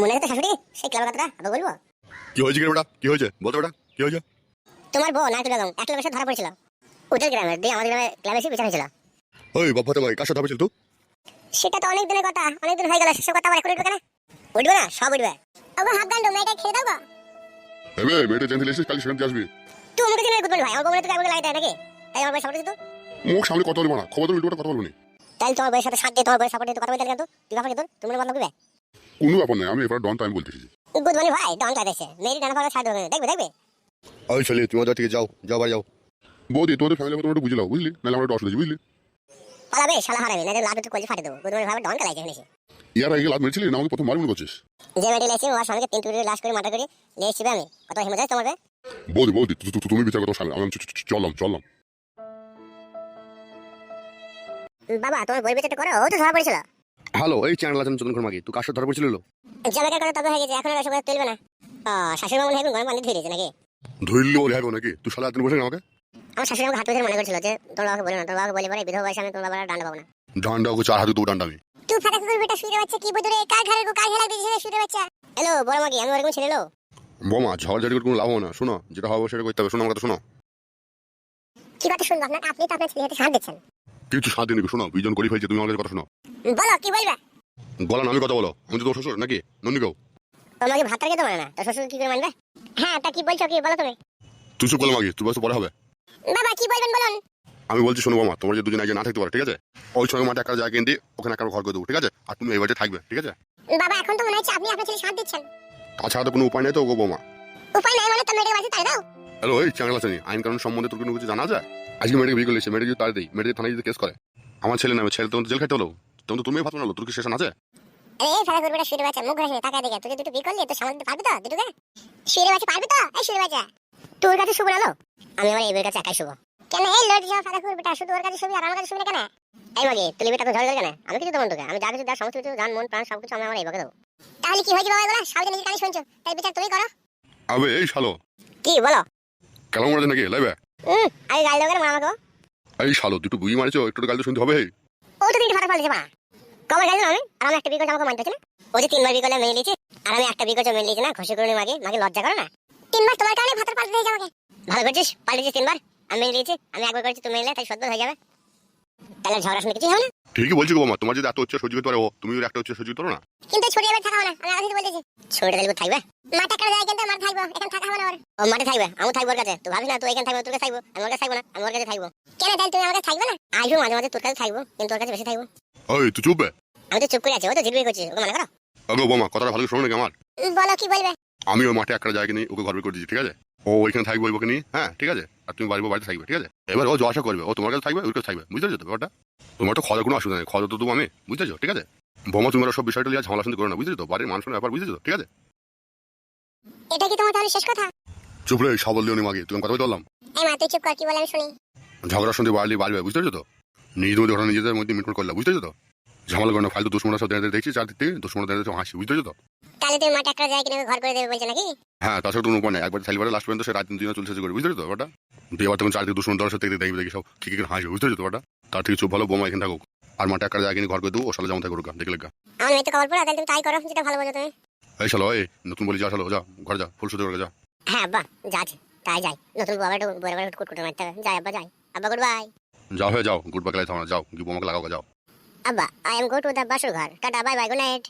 মনে আছে তো শাশুড়ি? সেই ক্লাবের কথাটা আবার বলব? কি হয়েছে কি বেটা? কি হয়েছে? বলতো বেটা কি হয়েছে? তোমার বউ নাইটু বেগম এক সাথে ধরা পড়েছিল। ওদের গ্রামের দিয়ে আমাদের গ্রামে ক্লাবে এসে বিচার হয়েছিল ওই বাপ্পাতে ভাই কার সাথে তুই সেটা তো অনেক দিনের কথা। অনেক দিন হয়ে গেল সেসব কথা আবার এখন উঠবে কেন? উঠবে না সব উঠবে। ওগো হাত গান্ডো মেয়েটা খেয়ে দাও গো। এবে মেয়েটা জানতে এসেছিস কাল সেখান আসবি। তুই আমাকে দিনের গুড ভাই আমার বউ তোকে আমাকে লাগে দেয় নাকি? তাই আমার সাপোর্ট দিত মুখ সামনে কথা বলব না খবর তো উল্টো কথা বলব না। তাই তোমার বউয়ের সাথে সাথ দিয়ে তোমার বউয়ের সাপোর্ট দিতে কথা বলতে কেন তুই তুই ভাবে তুমি বন্ধ করবে কোনো ব্যাপার নয় আমি এবার ডন টাইম বলতেছি। গুড মর্নিং ভাই ডন কাটেছে মেরি ডানা ফাড়া ছাড় দেবে দেখবে দেখবে? ওই ছেলে তুমি ওদের থেকে যাও যাও বাড়ি যাও। বৌদি তোমাদের ফ্যামিলি কথা একটু বুঝে নাও বুঝলি? নাহলে আমার অসুবিধা বুঝলি? পালাবে শালা হারাবে না লাভ একটু কলজি ফাটে দেবো। গুড মর্নিং ভাবে ডন কালাইছে শুনেছি। ইয়ার আগে লাভ মেরেছিলি? না আমাকে প্রথম মার মনে করছিস। যে মেয়েটি লেছি ওর স্বামীকে তিন টুকরি লাশ করে মাটা করে নিয়ে আমি। কত হিমত আছে তোমার বে? বৌদি বৌদি তু- তু- তুমি বিচার কথা সামনে আমি চললাম চললাম। বাবা তোমার বই বেচাটা করো ও তো ধরা পড়েছিল। হ্যালো এই চ্যানেল আছেন চন্দন মাগি। তুই কার সাথে ধরা পড়ছিল জামাকার কথা তবে হয়ে গেছে এখন আর সব তুলবে না। শাশুড়ি মা মনে হয় গরম পানি ধুয়ে দিয়েছে নাকি? ধরলি ওর হবে নাকি? তুই সালা দিন বসে আমাকে। আমার শাশুড়ি আমাকে হাত পেতে মনে করছিল যে তোর বাবাকে বলে না তোর বাবাকে বলে পরে বিধবা বয়সে আমি তোমার বাবার ডান্ডা পাবো না। ডান্ডা ওকে চার হাতে দু ডান্ডা আমি তুই ফাটা কুকুর বেটা শুয়ে বাচ্চা কি বদরে? কার ঘরে গো কার ঘরে লাগবে শুয়ে বাচ্চা হ্যালো বড় মাগি আমি ওরকম ছেলে লো। বোমা ঝড় করে কোনো লাভ হবে না। শোনো যেটা হবে সেটা করতে হবে। শোনো আমার কথা শোনো। কি কথা শুনব আপনার? আপনি তো আপনার ছেলে হাতে সাথ দিচ্ছেন। কিছু শান্তি নেবে শোনো বিজন করি ফেলছে তুমি আমাকে কথা শোনো। বলো কি বলবে? গলা নামে কথা বলো। আমি তো তোর শ্বশুর নাকি? নন্দি গো তোমাকে ভাত রেখে তো মানে না? তোর শ্বশুর কি করে মানবে? হ্যাঁ তা কি বলছো কি বলো তুমি। তুই চুপ করলাম আগে তুই বস পরে হবে। বাবা কি বলবেন বলুন? আমি বলছি শোনো বাবা তোমার যে দুজন আগে না থাকতে পারে ঠিক আছে? ওই সময় মাঠে একটা জায়গা কিনতে ওখানে একটা ঘর করে দেবো ঠিক আছে? আর তুমি এই বাড়িতে থাকবে ঠিক আছে? বাবা এখন তো মনে হচ্ছে আপনি আপনার ছেলে সাথ দিচ্ছেন। তাছাড়া তো কোনো উপায় নেই তো গো বৌমা। উপায় নাই মানে তো মেয়েটাকে বাড়ি তাই দাও? হ্যালো এই আছে নি? আইন কানুন সম্বন্ধে তোর কোনো কিছু জানা যায়? আজকে মেয়েটাকে বিয়ে করলেছে মেয়েটা যদি তাড়ি দেয় মেয়েটা থানায় যদি কেস করে। আমার ছেলে নামে ছেলে তখন তো জেল খাইতে হলো তখন তো তুমি ভাত বানালো তোর কি শেষন আছে? এই করবে শুয়ে বাচ্চা মুখ তাকায় দেখে। তুই দুটো বিয়ে করলি তো সামাল দিতে পারবি তো দুটোকে? শুয়ে বাচ্চা পারবি তো? এই শুয়ে বাচ্চা তোর কাছে শুভ আলো আমি আমার এই বইয়ের কাছে একাই শুভ কেন? এই লড় করবে শুধু ওর কাছে শুবি আর আমার কাছে শুবি না কেন? এই মাগে তুই বেটা তো ঝড় কেন? আমি কিছু দেবো তোকে আমি যা কিছু সমস্ত কিছু জান মন প্রাণ সবকিছু আমি আমার দেবো। তাহলে কি হয়েছে বাবা এগুলো? সামনে নিজের কানে শুনছো। তাই বিচার তুমি করো। আবে এই শালো। কি বলো? কেমন মনে নাকি লাইবে আমি গাল দেবো কেন এই শালো দুটো বুঝি মারিছো একটু গাল তো শুনতে হবে? ও তো তিনটে ফাটা ফেলেছে মা। কবে গেল আমি আর আমি একটা করতে আমাকে মানতে না। ও যে তিনবার করলে মেনে নিয়েছে আর আমি একটা করতে মেনে নিয়েছি না খুশি করে মাগে মাকে লজ্জা করো না। তিনবার তোমার কারণে ফাটা পাল্টে দিয়েছে আমাকে। ভালো করছিস পাল্টেছিস তিনবার আমি মেনে নিয়েছি আমি একবার করেছি তুমি মেনে তাই সদ্য হয়ে যাবে। তাহলে ঝগড়া শুনে কিছু হবে না। ঠিকই বলছি গো তোমার যদি এত উচ্চ সহ্য করতে পারো তুমি একটা উচ্চ সহ্য করো না। কিন্তু ছড়ি এবার থাকা হবে না আমি আগে তাহলে থাকবে? মাঠে কাটা যায় কিন্তু মাঠ থাকব এখানে থাকা হবে না ওর ও মাঠে থাকবে? আমি থাকব ওর কাছে। তুই ভাবিস না তুই এখানে থাকবে তোর কাছে থাকব আমি ওর কাছে থাকব না আমি ওর কাছে থাকব। কেন তাহলে তুমি আমার কাছে থাকবে না? আসব মাঝে মাঝে তোর কাছে থাকব কিন্তু ওর কাছে বেশি থাকব। ওই তুই চুপবে আমি তো চুপ করে আছি ও তো জিরবি করছি ওকে মনে করো? আগো বোমা কথাটা ভালো শোনো নাকি আমার? বলো কি বলবে? আমি ওই মাঠে একটা জায়গা নিয়ে ওকে ঘর করে দিচ্ছি ঠিক আছে? ও ওইখানে থাকবে ওই ওকে নিয়ে হ্যাঁ ঠিক আছে? আর তুমি বাড়ি বাড়িতে থাকবে ঠিক আছে? এবার ও আসা করবে ও তোমার কাছে থাকবে ওর কাছে থাকবে বুঝতে পারছ তো ব্যাপারটা? তোমার তো খরচ কোনো অসুবিধা নেই খাওয়া তো তুমি আমি বুঝতে পারছ ঠিক আছে? বোমা তুমি ওরা সব বিষয়টা নিয়ে ঝামেলা শুনতে করো না বুঝতে তো? বাড়ির মানুষের ব্যাপার বুঝতে ঠিক আছে? এটা কি তোমার তাহলে শেষ কথা? চুপ রে সাবল দিও নি মাগে তুমি কথা বলতে পারলাম এই মা তুই চুপ কর কি বলে আমি শুনি। ঝগড়া শুনতে বাড়লি বাড়বে বুঝতে পারছ তো? নিজেদের মধ্যে ঘটনা নিজেদের মধ্যে মিটমিট করলে বুঝতে পারছ তো? ঝামেলা করে না ফালতু দুশ্মনরা সব দেখে দেখছি চারদিক থেকে দুশ্মনরা দেখে হাসি বুঝতে পারছ তো? তাহলে তুমি মাঠে একটা কিনে ঘর করে দেবে বলছো নাকি? হ্যাঁ তাছাড়া কোনো উপায় নেই। একবার লাস্ট পর্যন্ত সে রাত দিন দিনে চলছে করে বুঝতে তো ব্যাপারটা? তুই এবার তখন চারদিকে দুশ্মন দলের সাথে দেখি দেখি সব ঠিক হাসি বুঝতে তো তার থেকে চুপ ভালো বোমা এখানে থাকুক। আর মাঠে একটা জায়গা কিনে ঘর করে দেবো ও সালে যেমন থাকে করুক দেখলে গা আমার মেয়ে তো খবর পড়া তাহলে তুমি তাই করো যেটা ভালো বোঝো তুমি। এই শালো এই নতুন বলি যা শালো যা ঘর যা ফুল সুতো করে যা। হ্যাঁ আব্বা যাচ্ছে তাই যাই। নতুন বাবা একটু বড় বড় কুটকুটে মারতে হবে। যাই আব্বা যাই। আব্বা গুড বাই যাও হয়ে যাও গুড থামা যাও গিয়ে বোমাকে লাগাও যাও। আব্বা I am go to the বাসুর ঘর। Tata bye bye good night